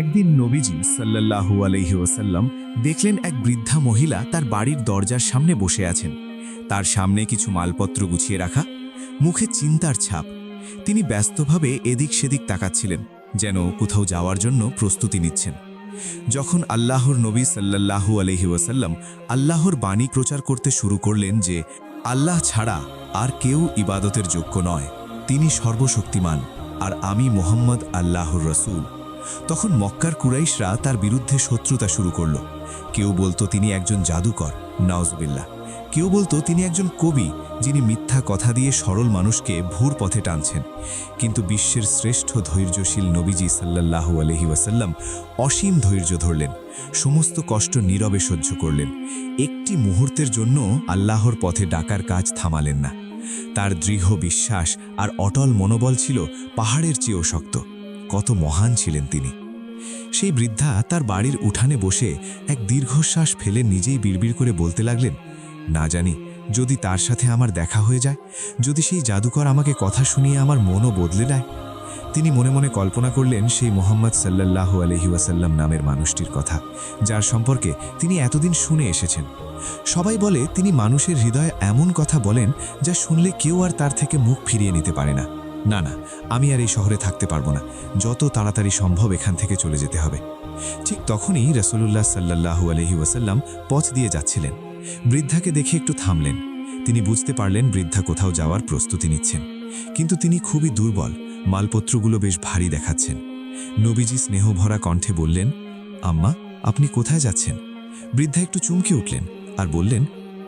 একদিন নবীজি সাল্লাল্লাহু আলহি ওসাল্লাম দেখলেন এক বৃদ্ধা মহিলা তার বাড়ির দরজার সামনে বসে আছেন। তার সামনে কিছু মালপত্র গুছিয়ে রাখা, মুখে চিন্তার ছাপ। তিনি ব্যস্তভাবে এদিক সেদিক তাকাচ্ছিলেন, যেন কোথাও যাওয়ার জন্য প্রস্তুতি নিচ্ছেন। যখন আল্লাহর নবী সাল্লাল্লাহু আলহি ওসাল্লাম আল্লাহর বাণী প্রচার করতে শুরু করলেন যে, আল্লাহ ছাড়া আর কেউ ইবাদতের যোগ্য নয়। তিনি সর্বশক্তিমান, আর আমি মোহাম্মদ আল্লাহর রসুল। তখন মক্কার কুরাইশরা তার বিরুদ্ধে শত্রুতা শুরু করল। কেউ বলতো তিনি একজন জাদুকর নওয়াজবিল্লা কেউ বলতো তিনি একজন কবি, যিনি মিথ্যা কথা দিয়ে সরল মানুষকে ভুর পথে টানছেন। কিন্তু বিশ্বের শ্রেষ্ঠ ধৈর্যশীল নবীজি সাল্লাল্লাহু আলহি ওয়াসাল্লাম অসীম ধৈর্য ধরলেন, সমস্ত কষ্ট নীরবে সহ্য করলেন। একটি মুহূর্তের জন্য আল্লাহর পথে ডাকার কাজ থামালেন না। তার দৃঢ় বিশ্বাস আর অটল মনোবল ছিল পাহাড়ের চেয়েও শক্ত। কত মহান ছিলেন তিনি। সেই বৃদ্ধা তার বাড়ির উঠানে বসে এক দীর্ঘশ্বাস ফেলে নিজেই বিড়বিড় করে বলতে লাগলেন, না জানি, যদি তার সাথে আমার দেখা হয়ে যায়, যদি সেই জাদুকর আমাকে কথা শুনিয়ে আমার মনও বদলে দেয়। তিনি মনে মনে কল্পনা করলেন সেই মোহাম্মদ সাল্লাল্লাহু আলহি ওয়াসাল্লাম নামের মানুষটির কথা, যার সম্পর্কে তিনি এতদিন শুনে এসেছেন। সবাই বলে, তিনি মানুষের হৃদয়ে এমন কথা বলেন, যা শুনলে কেউ আর তার থেকে মুখ ফিরিয়ে নিতে পারে না। না না, আমি আর এই শহরে থাকতে পারব না। যত তাড়াতাড়ি সম্ভব এখান থেকে চলে যেতে হবে। ঠিক তখনই রসুল্লাহ সাল্লাহু আলহি ওয়াসাল্লাম পথ দিয়ে যাচ্ছিলেন। বৃদ্ধাকে দেখে একটু থামলেন। তিনি বুঝতে পারলেন বৃদ্ধা কোথাও যাওয়ার প্রস্তুতি নিচ্ছেন। কিন্তু তিনি খুবই দুর্বল, মালপত্রগুলো বেশ ভারী দেখাচ্ছেন। নবীজি স্নেহভরা কণ্ঠে বললেন, আম্মা, আপনি কোথায় যাচ্ছেন? বৃদ্ধা একটু চমকে উঠলেন আর বললেন,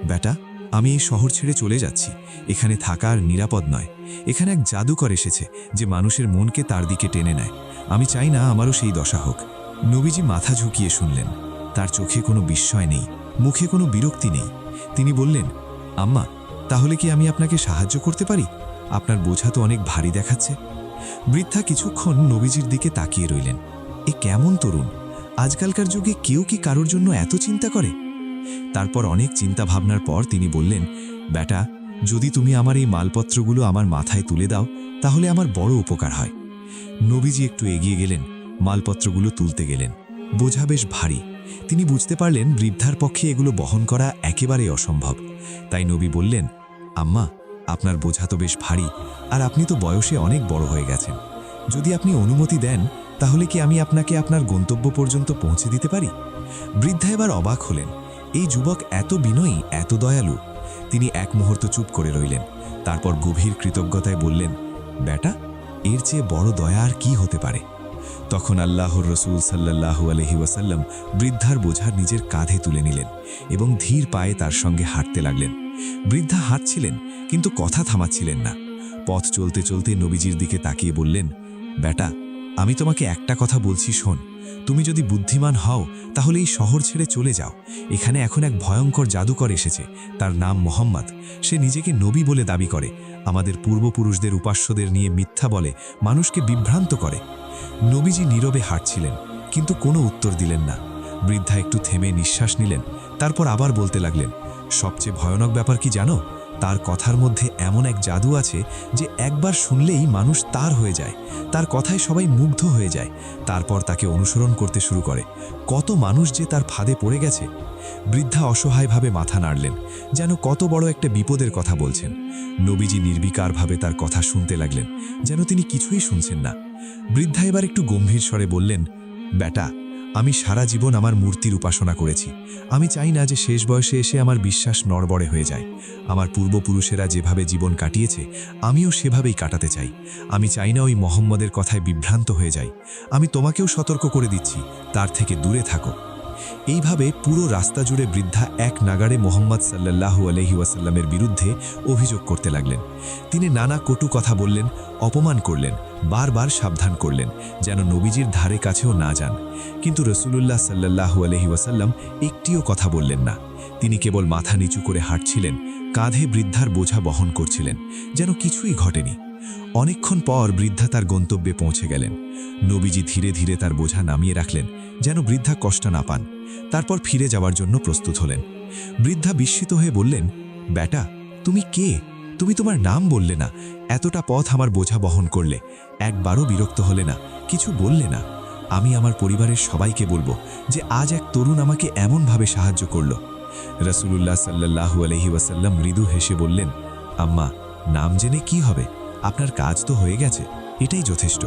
বেটা আমি এই শহর ছেড়ে চলে যাচ্ছি। এখানে থাকা আর নিরাপদ নয়। এখানে এক জাদুকর এসেছে, যে মানুষের মনকে তার দিকে টেনে নেয়। আমি চাই না আমারও সেই দশা হোক। নবীজি মাথা ঝুঁকিয়ে শুনলেন। তার চোখে কোনো বিস্ময় নেই, মুখে কোনো বিরক্তি নেই। তিনি বললেন, আম্মা, তাহলে কি আমি আপনাকে সাহায্য করতে পারি? আপনার বোঝা তো অনেক ভারী দেখাচ্ছে। বৃদ্ধা কিছুক্ষণ নবীজির দিকে তাকিয়ে রইলেন। এ কেমন তরুণ? আজকালকার যুগে কেউ কি কারোর জন্য এত চিন্তা করে? তারপর অনেক চিন্তা ভাবনার পর তিনি বললেন বেটা যদি তুমি আমার এই মালপত্রগুলো আমার মাথায় তুলে দাও, তাহলে আমার বড় উপকার হয়। নবীজি একটু এগিয়ে গেলেন, মালপত্রগুলো তুলতে গেলেন। বোঝা বেশ ভারী। তিনি বুঝতে পারলেন বৃদ্ধার পক্ষে এগুলো বহন করা একেবারেই অসম্ভব। তাই নবী বললেন, আম্মা, আপনার বোঝা তো বেশ ভারী, আর আপনি তো বয়সে অনেক বড় হয়ে গেছেন। যদি আপনি অনুমতি দেন, তাহলে কি আমি আপনাকে আপনার গন্তব্য পর্যন্ত পৌঁছে দিতে পারি? বৃদ্ধা এবার অবাক হলেন। এই যুবক এত বিনয়ী, এত দয়ালু। তিনি এক মুহূর্ত চুপ করে রইলেন। তারপর গভীর কৃতজ্ঞতায় বললেন, বেটা, এর চেয়ে বড় দয়া আর কি হতে পারে? তখন আল্লাহর রসুল সাল্লাহু আলহি ওয়াসাল্লাম বৃদ্ধার বোঝার নিজের কাঁধে তুলে নিলেন এবং ধীর পায়ে তার সঙ্গে হাঁটতে লাগলেন। বৃদ্ধা হাঁটছিলেন, কিন্তু কথা থামাচ্ছিলেন না। পথ চলতে চলতে নবীজির দিকে তাকিয়ে বললেন, বেটা আমি তোমাকে একটা কথা বলছি, শোন। তুমি যদি বুদ্ধিমান হও, তাহলে এই শহর ছেড়ে চলে যাও। এখানে এখন এক ভয়ঙ্কর জাদুকর এসেছে। তার নাম মোহাম্মদ। সে নিজেকে নবী বলে দাবি করে। আমাদের পূর্বপুরুষদের উপাস্যদের নিয়ে মিথ্যা বলে মানুষকে বিভ্রান্ত করে। নবীজি নীরবে হাঁটছিলেন, কিন্তু কোনো উত্তর দিলেন না। বৃদ্ধা একটু থেমে নিঃশ্বাস নিলেন, তারপর আবার বলতে লাগলেন, সবচেয়ে ভয়ানক ব্যাপার কি জানো? তার কথার মধ্যে এমন এক জাদু আছে যে একবার শুনলেই মানুষ তার হয়ে যায়, তার কথায় সবাই মুগ্ধ হয়ে যায়, তারপর তাকে অনুসরণ করতে শুরু করে। কত মানুষ যে তার ফাঁদে পড়ে গেছে। বৃদ্ধা অসহায়ভাবে মাথা নাড়লেন, যেন কত বড় একটা বিপদের কথা বলছেন। নবীজি নির্বিকারভাবে তার কথা শুনতে লাগলেন, যেন তিনি কিছুই শুনছেন না। বৃদ্ধা এবার একটু গম্ভীর স্বরে বললেন, বেটা আমি সারা জীবন আমার মূর্তির উপাসনা করেছি। আমি চাই না যে শেষ বয়সে এসে আমার বিশ্বাস নড়বড়ে হয়ে যায়। আমার পূর্বপুরুষেরা যেভাবে জীবন কাটিয়েছে, আমিও সেভাবেই কাটাতে চাই। আমি চাই না ওই মোহাম্মদের কথায় বিভ্রান্ত হয়ে যাই। আমি তোমাকেও সতর্ক করে দিচ্ছি, তার থেকে দূরে থাকো। এইভাবে পুরো রাস্তা জুড়ে বৃদ্ধা এক নাগাড়ে মোহাম্মদ সাল্লাল্লাহু আলহি ওয়াসাল্লামের বিরুদ্ধে অভিযোগ করতে লাগলেন। তিনি নানা কটু কথা বললেন, অপমান করলেন, বারবার সাবধান করলেন, যেন নবীজির ধারে কাছেও না যান। কিন্তু রসুলুল্লাহ সাল্লাল্লাহু আলহি ওয়াসাল্লাম একটিও কথা বললেন না। তিনি কেবল মাথা নিচু করে হাঁটছিলেন, কাঁধে বৃদ্ধার বোঝা বহন করছিলেন, যেন কিছুই ঘটেনি। অনেকক্ষণ পর বৃদ্ধা তার গন্তব্যে পৌঁছে গেলেন। নবীজি ধীরে ধীরে তার বোঝা নামিয়ে রাখলেন, যেন বৃদ্ধা কষ্ট না পান। তারপর ফিরে যাওয়ার জন্য প্রস্তুত হলেন। বৃদ্ধা বিস্মিত হয়ে বললেন বেটা তুমি কে? তুমি তোমার নাম বললে না। এতটা পথ আমার বোঝা বহন করলে। একবারও বিরক্ত হলে না, কিছু বললে না। আমি আমার পরিবারের সবাইকে বলব যে আজ এক তরুণ আমাকে এমনভাবে সাহায্য করল। রসুলুল্লাহ সাল্লাহু আলহি ওয়াসাল্লাম মৃদু হেসে বললেন, আম্মা, নাম জেনে কি হবে? আপনার কাজ তো হয়ে গেছে, এটাই যথেষ্ট।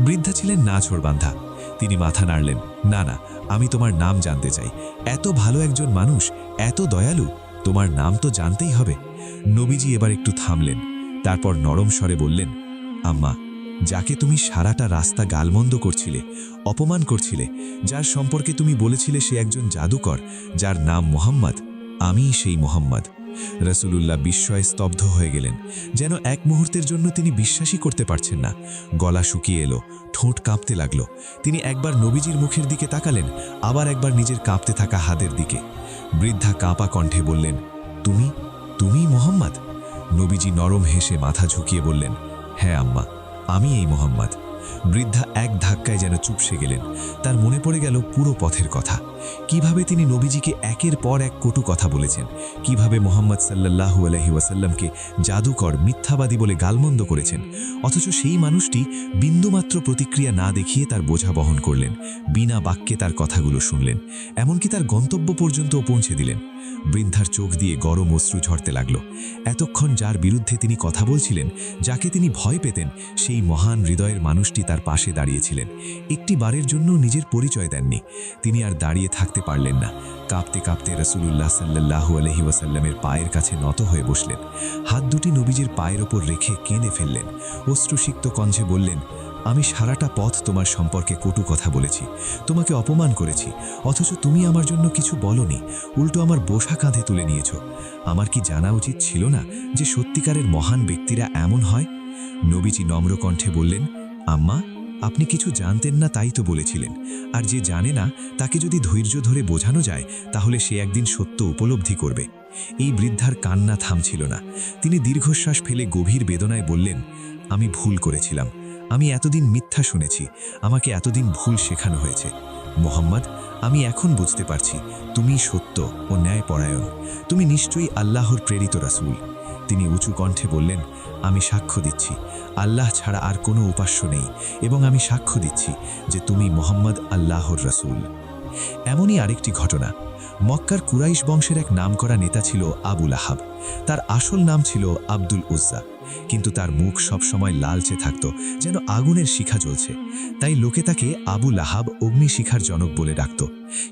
বৃদ্ধা ছিলেন না বান্ধা। তিনি মাথা নাড়লেন, না না, আমি তোমার নাম জানতে চাই। এত ভালো একজন মানুষ, এত দয়ালু, তোমার নাম তো জানতেই হবে। নবীজি এবার একটু থামলেন, তারপর নরম স্বরে বললেন, আম্মা, যাকে তুমি সারাটা রাস্তা গালমন্দ করছিলে, অপমান করছিলে, যার সম্পর্কে তুমি বলেছিলে সে একজন জাদুকর, যার নাম মোহাম্মদ আমিই সেই মোহাম্মদ। রসুলুল্লাহ বিস্ময়ে স্তব্ধ হয়ে গেলেন, যেন এক মুহূর্তের জন্য তিনি বিশ্বাসই করতে পারছেন না। গলা শুকিয়ে এলো, ঠোঁট কাঁপতে লাগল। তিনি একবার নবীজির মুখের দিকে তাকালেন, আবার একবার নিজের কাঁপতে থাকা হাতের দিকে। বৃদ্ধা কাঁপা কণ্ঠে বললেন, তুমি তুমি মোহাম্মদ? নবীজি নরম হেসে মাথা ঝুঁকিয়ে বললেন হ্যাঁ আম্মা, আমি এই মোহাম্মদ। বৃদ্ধা এক ধাক্কায় যেন চুপসে গেলেন। তার মনে পড়ে গেল পুরো পথের কথা। কীভাবে তিনি নবীজিকে একের পর এক কটু কথা বলেছেন, কীভাবে মোহাম্মদ সাল্লাল্লাহু আলহি ওয়াসাল্লামকে জাদুকর, মিথ্যাবাদী বলে গালমন্দ করেছেন, অথচ সেই মানুষটি বিন্দুমাত্র প্রতিক্রিয়া না দেখিয়ে তার বোঝা বহন করলেন, বিনা বাক্যে তার কথাগুলো শুনলেন, এমনকি তার গন্তব্য পর্যন্তও পৌঁছে দিলেন। বৃদ্ধার চোখ দিয়ে গরম অশ্রু ঝরতে লাগল। এতক্ষণ যার বিরুদ্ধে তিনি কথা বলছিলেন, যাকে তিনি ভয় পেতেন, সেই মহান হৃদয়ের মানুষটি তার পাশে দাঁড়িয়েছিলেন। একটি বারের জন্য নিজের পরিচয় দেননি। তিনি আর দাঁড়িয়ে থাকতে পারলেন না। কাঁপতে কাঁপতে রসুলুল্লাহ সাল্লাহু আলহি ওয়াসাল্লামের পায়ের কাছে নত হয়ে বসলেন। হাত দুটি নবীজির পায়ের ওপর রেখে কেঁদে ফেললেন। অশ্রুসিক্ত কঞ্ঝে বললেন, আমি সারাটা পথ তোমার সম্পর্কে কটু কথা বলেছি। তোমাকে অপমান করেছি। অথচ তুমি আমার জন্য কিছু বলনি। উল্টো আমার বোসা কাঁধে তুলে নিয়েছ। আমার কি জানা উচিত ছিল না যে সত্যিকারের মহান ব্যক্তিরা এমন হয়? নবীজি নম্র কণ্ঠে বললেন আম্মা, আপনি কিছু জানতেন না তাই তো বলেছিলেন। আর যে জানে না, তাকে যদি ধৈর্য ধরে বোঝানো যায়, তাহলে সে একদিন সত্য উপলব্ধি করবে। এই বৃদ্ধার কান্না থামছিল না। তিনি দীর্ঘশ্বাস ফেলে গভীর বেদনায় বললেন, আমি ভুল করেছিলাম। আমি এতদিন মিথ্যা শুনেছি। আমাকে এতদিন ভুল শেখানো হয়েছে। মোহাম্মদ, আমি এখন বুঝতে পারছি, তুমি সত্য ও ন্যায়পরায়ণ। তুমি নিশ্চয়ই আল্লাহর প্রেরিত রাসূল। তিনি উঁচু কণ্ঠে বললেন, আমি সাক্ষ্য দিচ্ছি। আল্লাহ ছাড়া আর কোনো উপাস্য নেই এবং আমি সাক্ষ্য দিচ্ছি যে তুমি মোহাম্মদ আল্লাহর রাসূল। এমনই আরেকটি ঘটনা। মক্কার কুরাইশ বংশের এক নামকরা নেতা ছিল আবুল আহাব। তার আসল নাম ছিল আব্দুল উজ্জা। কিন্তু তার মুখ সবসময় লালচে থাকত, যেন আগুনের শিখা জ্বলছে। তাই লোকে তাকে আবুল আহাব অগ্নিশিখার জনক বলে ডাকত।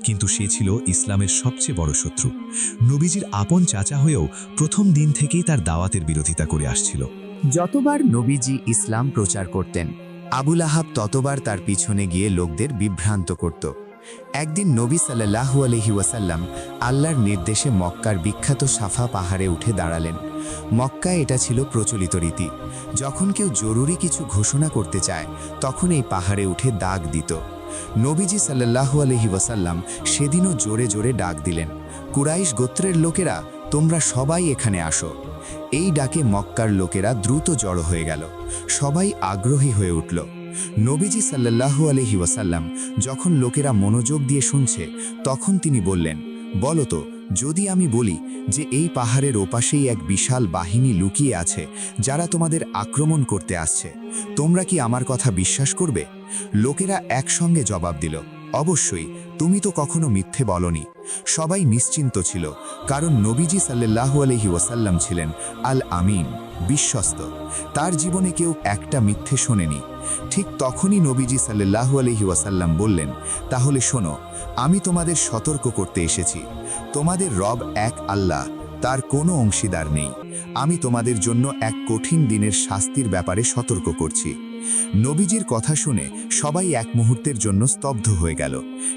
কিন্তু সে ছিল ইসলামের সবচেয়ে বড় শত্রু। নবীজির আপন চাচা হয়েও প্রথম দিন থেকেই তার দাওয়াতের বিরোধিতা করে আসছিল। যতবার নবীজি ইসলাম প্রচার করতেন আবুল আহাব ততবার তার পিছনে গিয়ে লোকদের বিভ্রান্ত করত। একদিন নবী সাল্লাহু আলহি ওয়াসাল্লাম আল্লাহর নির্দেশে মক্কার বিখ্যাত সাফা পাহাড়ে উঠে দাঁড়ালেন। মক্কায় এটা ছিল প্রচলিত রীতি। যখন কেউ জরুরি কিছু ঘোষণা করতে চায়, তখন এই পাহাড়ে উঠে দাগ দিত। নবীজি সাল্লাহু আলহি ওয়াসাল্লাম সেদিনও জোরে জোরে ডাক দিলেন, কুরাইশ গোত্রের লোকেরা, তোমরা সবাই এখানে আসো। এই ডাকে মক্কার লোকেরা দ্রুত জড়ো হয়ে গেল, সবাই আগ্রহী হয়ে উঠল। নবীজি সাল্লাল্লাহু আলহি ওয়াসাল্লাম যখন লোকেরা মনোযোগ দিয়ে শুনছে, তখন তিনি বললেন, বলো তো যদি আমি বলি যে এই পাহাড়ের ওপাশেই এক বিশাল বাহিনী লুকিয়ে আছে, যারা তোমাদের আক্রমণ করতে আসছে, তোমরা কি আমার কথা বিশ্বাস করবে? লোকেরা একসঙ্গে জবাব দিল অবশ্যই, তুমি তো কখনো মিথ্যে বলনি। সবাই নিশ্চিন্ত ছিল, কারণ নবীজি সাল্লাল্লাহু আলহি ওয়াসাল্লাম ছিলেন আল আমিন বিশ্বস্ত। তার জীবনে কেউ একটা মিথ্যে শোনেনি। ঠিক তখনই নবীজি সাল্লাল্লাহু আলহি ওয়াসাল্লাম বললেন, তাহলে শোনো, আমি তোমাদের সতর্ক করতে এসেছি। তোমাদের রব এক আল্লাহ, তার কোনো অংশীদার নেই। আমি তোমাদের জন্য এক কঠিন দিনের শাস্তির ব্যাপারে সতর্ক করছি। নবীজির কথা শুনে সবাই এক মুহূর্তের জন্য স্তব্ধ হয়ে গেল।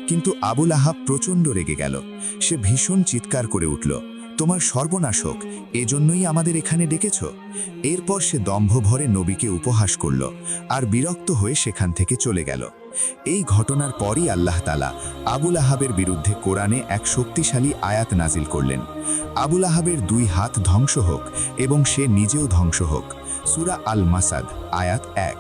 কিন্তু আবুল আহাব প্রচণ্ড রেগে গেল। সে ভীষণ চিৎকার করে উঠল, তোমার সর্বনাশক এজন্যই আমাদের এখানে ডেকেছ? এরপর সে দম্ভ ভরে নবীকে উপহাস করল আর বিরক্ত হয়ে সেখান থেকে চলে গেল। এই ঘটনার পরই আল্লাহ তালা আবুল আহাবের বিরুদ্ধে কোরআনে এক শক্তিশালী আয়াত নাজিল করলেন। আবুল আহাবের দুই হাত ধ্বংস হোক এবং সে নিজেও ধ্বংস হোক। সুরা আল মাসাদ আয়াত এক।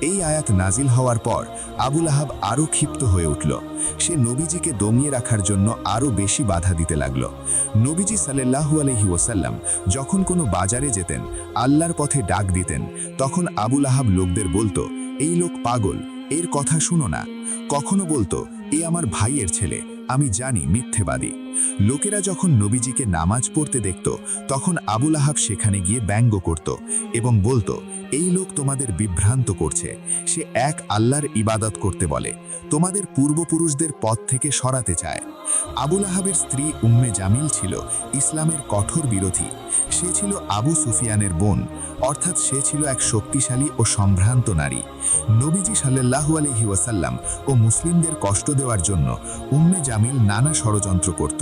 এই আয়াত নাজিল হওয়ার পর আবুল আহাব আরও ক্ষিপ্ত হয়ে উঠল। সে নবীজিকে দমিয়ে রাখার জন্য আরও বেশি বাধা দিতে লাগল। নবীজি সাল্লাহু আলহি ওসাল্লাম যখন কোনো বাজারে যেতেন, আল্লাহর পথে ডাক দিতেন, তখন আবুল আহাব লোকদের বলতো, এই লোক পাগল, এর কথা শুনো না। কখনো বলতো, এ আমার ভাইয়ের ছেলে। আমি জানি মিথ্যেবাদী। লোকেরা যখন নবীজিকে নামাজ পড়তে দেখত, তখন আবুল আহাব সেখানে গিয়ে ব্যঙ্গ করত এবং বলতো, এই লোক তোমাদের বিভ্রান্ত করছে। সে এক আল্লাহর ইবাদত করতে বলে। তোমাদের পূর্বপুরুষদের পথ থেকে সরাতে চায়। আবুল আহাবের স্ত্রী উম্মে জামিল ছিল ইসলামের কঠোর বিরোধী। সে ছিল আবু সুফিয়ানের বোন, অর্থাৎ সে ছিল এক শক্তিশালী ও সম্ভ্রান্ত নারী। নবীজি সাল্লাহু আলহি ওয়াসাল্লাম ও মুসলিমদের কষ্ট দেওয়ার জন্য উম্মে জামিল নানা ষড়যন্ত্র করত।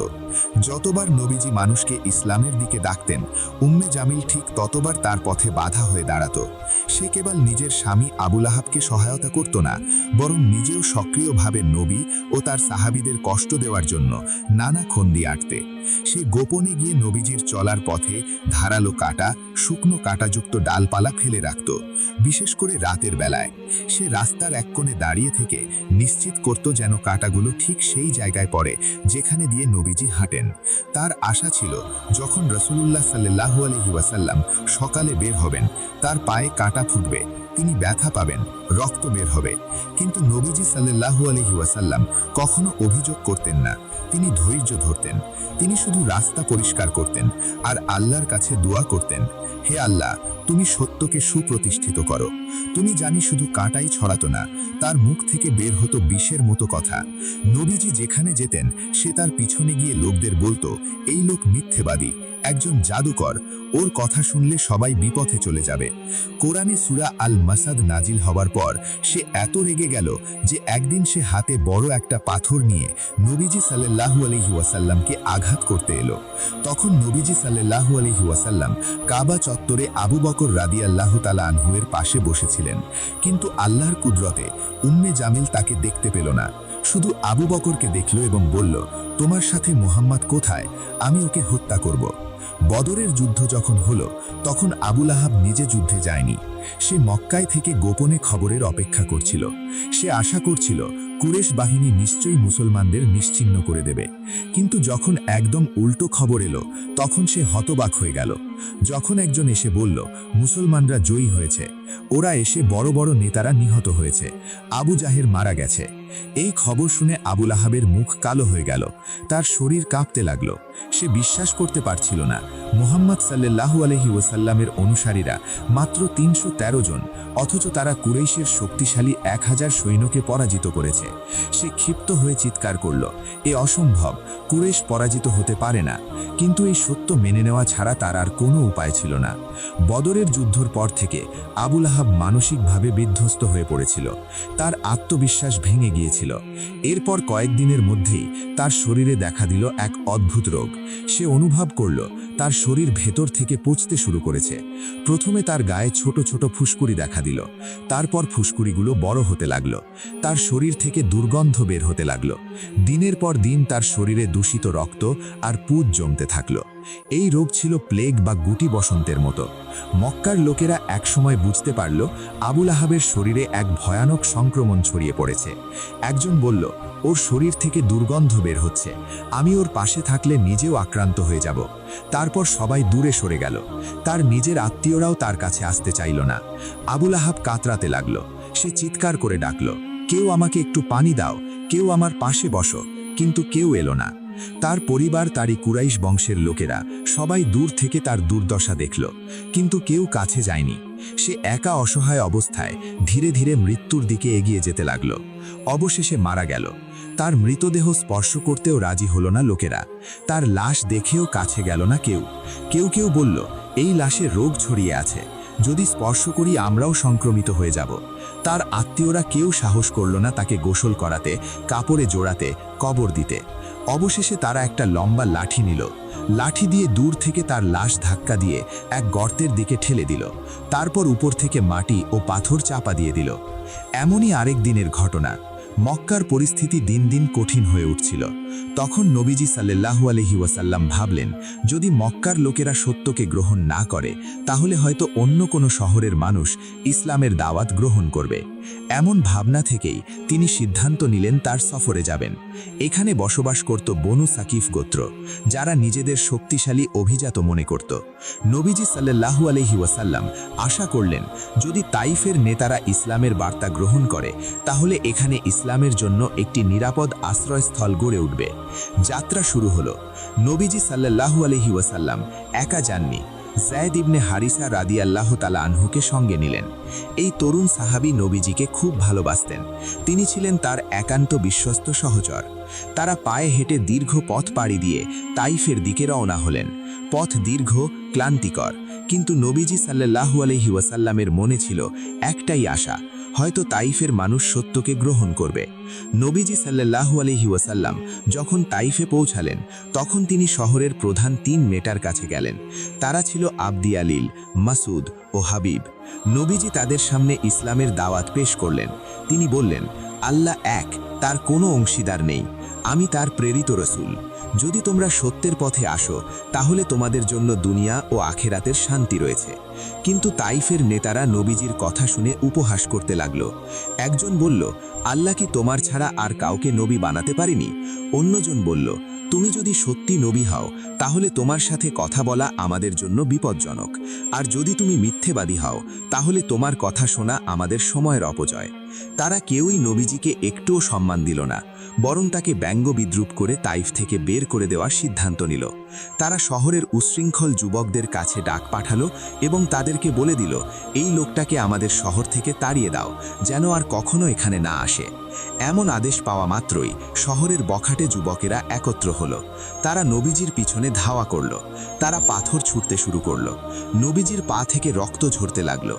যতবার নবীজি মানুষকে ইসলামের দিকে ডাকতেন, উম্মে জামিল ঠিক ততবার তার পথে বাধা হয়ে দাঁড়াত। সে কেবল নিজের স্বামী আবুল আহাবকে সহায়তা করত না বরং নিজেও সক্রিয়ভাবে নবী ও তার সাহাবিদের কষ্ট দেওয়ার জন্য নানা খন্দি আটতে। সে গোপনে গিয়ে নবীজির চলার পথে ধারালো কাটা, শুকনো কাটাযুক্ত ডালপালা ফেলে রাখত, বিশেষ করে রাতের বেলায়। সে রাস্তার এক কোণে দাঁড়িয়ে থেকে নিশ্চিত করত যেন কাটাগুলো ঠিক সেই জায়গায় পড়ে যেখানে দিয়ে নবীজি হাঁটেন। তার আশা ছিল, যখন রসুলুল্লাহ সাল্লাহু আলহি ওয়াসাল্লাম সকালে বের হবেন, তার পায়ে কাটা ফুটবে তিনি ব্যথা পাবেন, রক্ত বের হবে। কিন্তু নবীজি সাল্লাহু আলহি ওয়াসাল্লাম কখনো অভিযোগ করতেন না। তিনি ধৈর্য ধরতেন। তিনি শুধু রাস্তা পরিষ্কার করতেন আর আল্লাহর কাছে দোয়া করতেন, হে আল্লাহ, তুমি সত্যকে সুপ্রতিষ্ঠিত করো। তুমি জানি শুধু কাঁটাই ছড়াতো না, তার মুখ থেকে বের হতো বিষের মতো কথা। নবীজি যেখানে যেতেন, সে তার পিছনে গিয়ে লোকদের বলতো, এই লোক মিথ্যেবাদী, একজন জাদুকর, ওর কথা শুনলে সবাই বিপথে চলে যাবে। কোরআনে সুরা আল মাসাদ নাজিল হবার পর, সে এত রেগে গেল যে একদিন সে হাতে বড় একটা পাথর নিয়ে নবীজি সাল্লাহু আলহি ওয়াসাল্লামকে আঘাত করতে এলো। তখন নবীজি সাল্লাহু আলহি ওয়াসাল্লাম কাবা চত্বরে আবু বকর রাদি আল্লাহ তালা আনহুয়ের পাশে বসেছিলেন। কিন্তু আল্লাহর কুদরতে উম্মে জামিল তাকে দেখতে পেল না। শুধু আবু বকরকে দেখল এবং বলল, তোমার সাথে মোহাম্মদ কোথায়? আমি ওকে হত্যা করব। বদরের যুদ্ধ যখন হলো, তখন আবুল আহাব নিজে যুদ্ধে যায়নি। সে মক্কায় থেকে গোপনে খবরের অপেক্ষা করছিল। সে আশা করছিল কুরেশ বাহিনী নিশ্চয়ই মুসলমানদের নিশ্চিহ্ন করে দেবে। কিন্তু যখন একদম উল্টো খবর এলো, তখন সে হতবাক হয়ে গেল। যখন একজন এসে বলল, মুসলমানরা জয়ী হয়েছে। ওরা এসে বড় বড় নেতারা নিহত হয়েছে। আবু জাহের মারা গেছে। এই খবর শুনে আবুল আহাবের মুখ কালো হয়ে গেল। তার শরীর কাঁপতে লাগল। সে বিশ্বাস করতে পারছিল না। মোহাম্মদ সাল্লাহু আলহি ওসাল্লামের অনুসারীরা মাত্র তিনশো তেরো জন, অথচ তারা কুরেইশের শক্তিশালী এক হাজার সৈন্যকে পরাজিত করেছে। সে ক্ষিপ্ত হয়ে চিৎকার করল, এ অসম্ভব! কুরেশ পরাজিত হতে পারে না। কিন্তু এই সত্য মেনে নেওয়া ছাড়া তার আর কোনো উপায় ছিল না। বদরের যুদ্ধর পর থেকে আবুল আহাব মানসিকভাবে বিধ্বস্ত হয়ে পড়েছিল। তার আত্মবিশ্বাস ভেঙে গিয়েছিল। এরপর কয়েকদিনের মধ্যেই তার শরীরে দেখা দিল এক অদ্ভুত রোগ। সে অনুভব করল তার শরীর ভেতর থেকে পচতে শুরু করেছে। প্রথমে তার গায়ে ছোট ছোট ফুসকুড়ি দেখা দিল। তারপর ফুসকুড়িগুলো বড় হতে লাগল। তার শরীর থেকে দুর্গন্ধ বের হতে লাগল। দিনের পর দিন তার শরীরে দূষিত রক্ত আর পুজ জমতে থাকল। এই রোগ ছিল প্লেগ বা গুটি বসন্তের মতো। মক্কার লোকেরা একসময় বুঝতে পারল, আবুল আহাবের শরীরে এক ভয়ানক সংক্রমণ ছড়িয়ে পড়েছে। একজন বলল ওর শরীর থেকে দুর্গন্ধ বের হচ্ছে। আমি ওর পাশে থাকলে নিজেও আক্রান্ত হয়ে যাব। তারপর সবাই দূরে সরে গেল। তার নিজের আত্মীয়রাও তার কাছে আসতে চাইল না। আবুল আহাব কাতরাতে লাগল। সে চিৎকার করে ডাকল, কেউ আমাকে একটু পানি দাও, কেউ আমার পাশে বসো। কিন্তু কেউ এলো না। তার পরিবার, তারই কুরাইশ বংশের লোকেরা সবাই দূর থেকে তার দুর্দশা দেখল। কিন্তু কেউ কাছে যায়নি। সে একা অসহায় অবস্থায় ধীরে ধীরে মৃত্যুর দিকে এগিয়ে যেতে লাগল। অবশেষে মারা গেল। তার মৃতদেহ স্পর্শ করতেও রাজি হলো না লোকেরা। তার লাশ দেখেও কাছে গেল না কেউ। কেউ কেউ বলল, এই লাশে রোগ ছড়িয়ে আছে। যদি স্পর্শ করি আমরাও সংক্রমিত হয়ে যাব। তার আত্মীয়রা কেউ সাহস করল না তাকে গোসল করাতে, কাপড়ে জোড়াতে, কবর দিতে। অবশেষে তারা একটা লম্বা লাঠি নিল। লাঠি দিয়ে দূর থেকে তার লাশ ধাক্কা দিয়ে এক গর্তের দিকে ঠেলে দিল। তারপর উপর থেকে মাটি ও পাথর চাপা দিয়ে দিল। এমনই আরেক দিনের ঘটনা। মক্কার পরিস্থিতি দিন দিন কঠিন হয়ে উঠছিল। তখন নবীজি সাল্লাল্লাহু আলহি ওয়াসাল্লাম ভাবলেন, যদি মক্কার লোকেরা সত্যকে গ্রহণ না করে, তাহলে হয়তো অন্য কোনো শহরের মানুষ ইসলামের দাওয়াত গ্রহণ করবে। এমন ভাবনা থেকেই তিনি সিদ্ধান্ত নিলেন তার সফরে যাবেন। এখানে বসবাস করত বনু সাকিফ গোত্র, যারা নিজেদের শক্তিশালী অভিজাত মনে করত। নবীজি সাল্লাল্লাহু আলহি ওয়াসাল্লাম আশা করলেন, যদি তাইফের নেতারা ইসলামের বার্তা গ্রহণ করে, তাহলে এখানে ইসলামের জন্য একটি নিরাপদ আশ্রয়স্থল গড়ে উঠবে। যাত্রা শুরু হলো। নবীজি সাল্লাল্লাহু আলহি ওয়াসাল্লাম একা যাননি। জায়দ ইবনে হারিসা রাদি আল্লাহ তালা আনহুকে সঙ্গে নিলেন। এই তরুণ সাহাবী নবীজিকে খুব ভালোবাসতেন। তিনি ছিলেন তার একান্ত বিশ্বস্ত সহচর। তারা পায়ে হেঁটে দীর্ঘ পথ পাড়ি দিয়ে তাইফের দিকে রওনা হলেন। পথ দীর্ঘ, ক্লান্তিকর। কিন্তু নবীজি সাল্লাল্লাহু আলহি ওয়াসাল্লামের মনে ছিল একটাই আশা হয়তো তাইফের মানুষ সত্যকে গ্রহণ করবে। নবীজি সাল্লাল্লাহু আলহি ওয়াসাল্লাম যখন তাইফে পৌঁছালেন, তখন তিনি শহরের প্রধান তিন মেটার কাছে গেলেন। তারা ছিল আবদি আলিল মাসুদ ও হাবিব। নবীজি তাদের সামনে ইসলামের দাওয়াত পেশ করলেন। তিনি বললেন, আল্লাহ এক, তার কোনো অংশীদার নেই। আমি তার প্রেরিত রসুল। যদি তোমরা সত্যের পথে আসো, তাহলে তোমাদের জন্য দুনিয়া ও আখেরাতের শান্তি রয়েছে। কিন্তু তাইফের নেতারা নবীজির কথা শুনে উপহাস করতে লাগল। একজন বলল, আল্লাহ কি তোমার ছাড়া আর কাউকে নবী বানাতে পারেনি? অন্যজন বলল, তুমি যদি সত্যি নবী হও, তাহলে তোমার সাথে কথা বলা আমাদের জন্য বিপজ্জনক। আর যদি তুমি মিথ্যেবাদী হও, তাহলে তোমার কথা শোনা আমাদের সময়ের অপচয়। তারা কেউই নবীজিকে একটুও সম্মান দিল না। বরং তাকে ব্যঙ্গ বিদ্রুপ করে তাইফ থেকে বের করে দেওয়ার সিদ্ধান্ত নিল। তারা শহরের উশৃঙ্খল যুবকদের কাছে ডাক পাঠালো এবং তাদেরকে বলে দিল, এই লোকটাকে আমাদের শহর থেকে তাড়িয়ে দাও, যেন আর কখনো এখানে না আসে। এমন আদেশ পাওয়া মাত্রই শহরের বখাটে যুবকেরা একত্র হলো। তারা নবীজির পিছনে ধাওয়া করল। তারা পাথর ছুটতে শুরু করল। নবীজির পা থেকে রক্ত ঝরতে লাগল।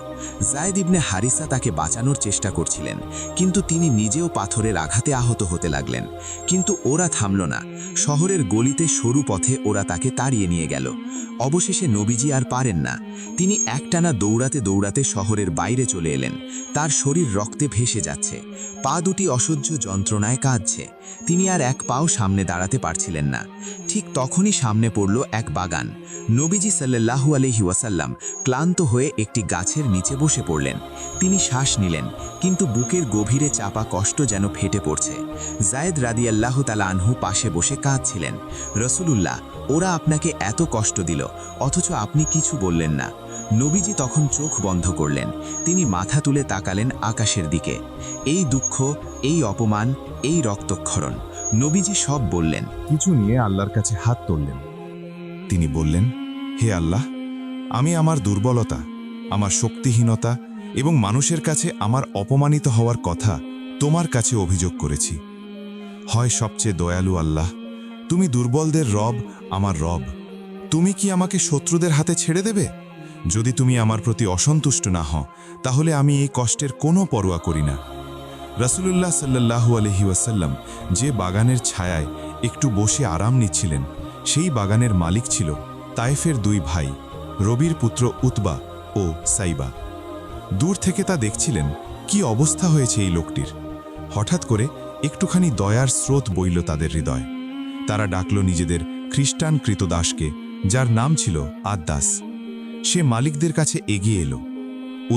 জায়দ ইবনে হারিসা তাকে বাঁচানোর চেষ্টা করছিলেন, কিন্তু তিনি নিজেও পাথরের আঘাতে আহত হতে লাগলেন। কিন্তু ওরা থামল না। শহরের গলিতে সরু পথে ওরা তাকে তাড়িয়ে নিয়ে গেল। অবশেষে নবীজি আর পারেন না। তিনি একটানা দৌড়াতে দৌড়াতে শহরের বাইরে চলে এলেন। তার শরীর রক্তে ভেসে যাচ্ছে। পা দুটি অসহ্য যন্ত্রণায় কাঁদছে। তিনি আর এক পাও সামনে দাঁড়াতে পারছিলেন না। ঠিক তখনই সামনে পড়ল এক বাগান। নবীজি সাল্লাল্লাহু আলহি ওয়াসাল্লাম ক্লান্ত হয়ে একটি গাছের নিচে বসে পড়লেন। তিনি শ্বাস নিলেন, কিন্তু বুকের গভীরে চাপা কষ্ট যেন ফেটে পড়ছে। জায়েদ রাদিয়াল্লাহ তালা আনহু পাশে বসে কাঁদছিলেন, রসুলুল্লাহ, ওরা আপনাকে এত কষ্ট দিল, অথচ আপনি কিছু বললেন না। নবীজি তখন চোখ বন্ধ করলেন, তিনি মাথা তুলে তাকালেন আকাশের দিকে। এই দুঃখ, এই অপমান, এই রক্তক্ষরণ নবীজি সব বললেন। কিছু নিয়ে আল্লাহর কাছে হাত তুললেন। তিনি বললেন, হে আল্লাহ, আমি আমার দুর্বলতা, আমার শক্তিহীনতা এবং মানুষের কাছে আমার অপমানিত হওয়ার কথা তোমার কাছে অভিযোগ করেছি। হয় সবচেয়ে দয়ালু আল্লাহ, তুমি দুর্বলদের রব আমার রব। তুমি কি আমাকে শত্রুদের হাতে ছেড়ে দেবে? যদি তুমি আমার প্রতি অসন্তুষ্ট না হও, তাহলে আমি এই কষ্টের কোনো পরোয়া করি না। রাসূলুল্লাহ সাল্লাল্লাহু আলহি ওয়াসাল্লাম যে বাগানের ছায়ায় একটু বসে আরাম নিচ্ছিলেন, সেই বাগানের মালিক ছিল তায়েফের দুই ভাই, রবির পুত্র উতবা ও সাইবা। দূর থেকে তা দেখছিলেন কি অবস্থা হয়েছে এই লোকটির। হঠাৎ করে একটুখানি দয়ার স্রোত বইল তাদের হৃদয়। তারা ডাকল নিজেদের খ্রিস্টান কৃতদাসকে যার নাম ছিল আদ্দাস। সে মালিকদের কাছে এগিয়ে এলো।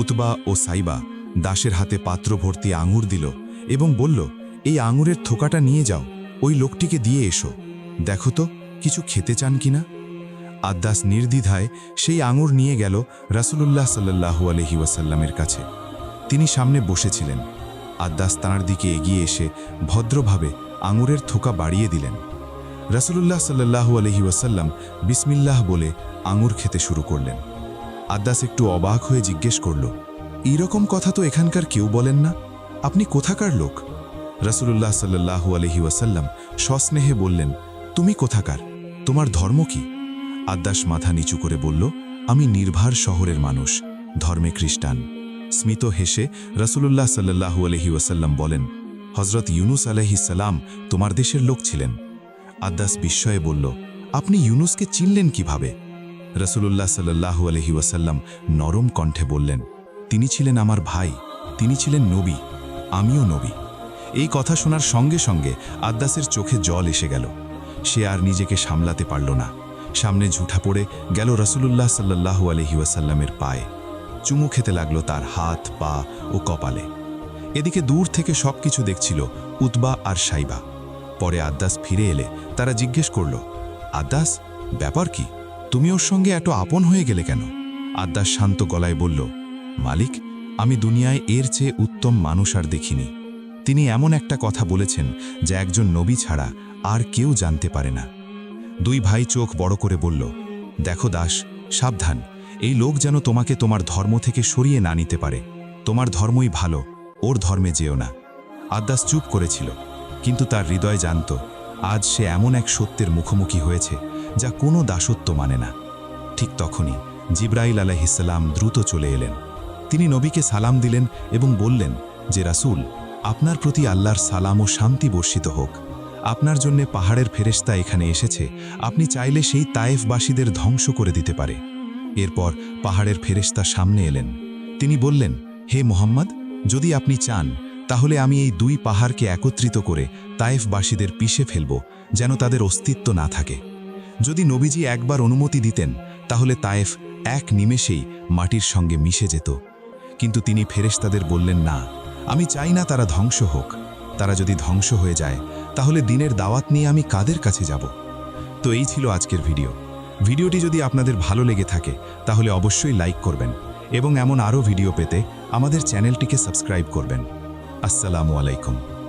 উতবা ও সাইবা দাসের হাতে পাত্র ভর্তি আঙুর দিল এবং বলল, এই আঙুরের থোকাটা নিয়ে যাও, ওই লোকটিকে দিয়ে এসো। দেখো তো, কিছু খেতে চান কিনা আদ্দাস নির্দ্বিধায় সেই আঙুর নিয়ে গেল রাসূলুল্লাহ সাল্লাহু আলহি ওয়াসাল্লামের কাছে। তিনি সামনে বসেছিলেন। আদ্দাস তাঁর দিকে এগিয়ে এসে ভদ্রভাবে আঙুরের থোকা বাড়িয়ে দিলেন। রাসূলুল্লাহ সাল্লাহু আলহি ওয়াসাল্লাম বিসমিল্লাহ বলে আঙুর খেতে শুরু করলেন। আদ্দাস একটু অবাক হয়ে জিজ্ঞেস করল এইরকম কথা তো এখানকার কেউ বলেন না। আপনি কোথাকার লোক? রাসূলুল্লাহ সাল্লাহু আলহি ওয়াসাল্লাম সস্নেহে বললেন, তুমি কোথাকার? তোমার ধর্ম কি? আদ্দাস মাথা নিচু করে বলল, আমি নির্ভার শহরের মানুষ, ধর্মে খ্রিস্টান। স্মিত হেসে রাসূলুল্লাহ সাল্লাহু আলহি ওয়াসাল্লাম বলেন হজরত ইউনুস আলহি সালাম তোমার দেশের লোক ছিলেন। আদ্দাস বিস্ময়ে বলল, আপনি ইউনুসকে চিনলেন কীভাবে? রসুলুল্লাহ সাল্লাহু আলহি ওয়াসাল্লাম নরম কণ্ঠে বললেন তিনি ছিলেন আমার ভাই, তিনি ছিলেন নবী, আমিও নবী। এই কথা শোনার সঙ্গে সঙ্গে আদ্দাসের চোখে জল এসে গেল। সে আর নিজেকে সামলাতে পারল না। সামনে ঝুঠা পড়ে গেল রসুলুল্লাহ সাল্লাহু আলহিউসাল্লামের পায়ে। চুমু খেতে লাগল তার হাত, পা ও কপালে। এদিকে দূর থেকে সব কিছু দেখছিল উতবা আর সাইবা। পরে আদ্দাস ফিরে এলে তারা জিজ্ঞেস করল, আদ্দাস, ব্যাপার কি? তুমি ওর সঙ্গে এত আপন হয়ে গেলে কেন? আদ্দাস শান্ত গলায় বলল মালিক, আমি দুনিয়ায় এর চেয়ে উত্তম মানুষ আর দেখিনি। তিনি এমন একটা কথা বলেছেন যা একজন নবী ছাড়া আর কেউ জানতে পারে না। দুই ভাই চোখ বড় করে বলল, দেখো দাস, সাবধান। এই লোক যেন তোমাকে তোমার ধর্ম থেকে সরিয়ে না নিতে পারে। তোমার ধর্মই ভালো, ওর ধর্মে যেও না। আদ্দাস চুপ করেছিল, কিন্তু তার হৃদয় জানত, আজ সে এমন এক সত্যের মুখোমুখি হয়েছে যা কোনো দাসত্ব মানে না। ঠিক তখনই জিব্রাইল আলাহিসাল্লাম দ্রুত চলে এলেন। তিনি নবীকে সালাম দিলেন এবং বললেন, যে রাসূল, আপনার প্রতি আল্লাহর সালাম ও শান্তি বর্ষিত হোক। আপনার জন্য পাহাড়ের ফেরেশতা এখানে এসেছে। আপনি চাইলে সেই তায়েফবাসীদের ধ্বংস করে দিতে পারে। এরপর পাহাড়ের ফেরেশতা সামনে এলেন। তিনি বললেন, হে মোহাম্মদ, যদি আপনি চান, তাহলে আমি এই দুই পাহাড়কে একত্রিত করে তায়েফবাসীদের পিষে ফেলব, যেন তাদের অস্তিত্ব না থাকে। যদি নবীজি একবার অনুমতি দিতেন, তাহলে তায়েফ এক নিমেষেই মাটির সঙ্গে মিশে যেত। কিন্তু তিনি ফেরেশতাদের বললেন, না, আমি চাই না তারা ধ্বংস হোক। তারা যদি ধ্বংস হয়ে যায়, তাহলে দিনের দাওয়াত নিয়ে আমি কাদের কাছে যাব? তো এই ছিল আজকের ভিডিও। ভিডিওটি যদি আপনাদের ভালো লেগে থাকে, তাহলে অবশ্যই লাইক করবেন এবং এমন আরও ভিডিও পেতে আমাদের চ্যানেলটিকে সাবস্ক্রাইব করবেন। আসসালামু আলাইকুম।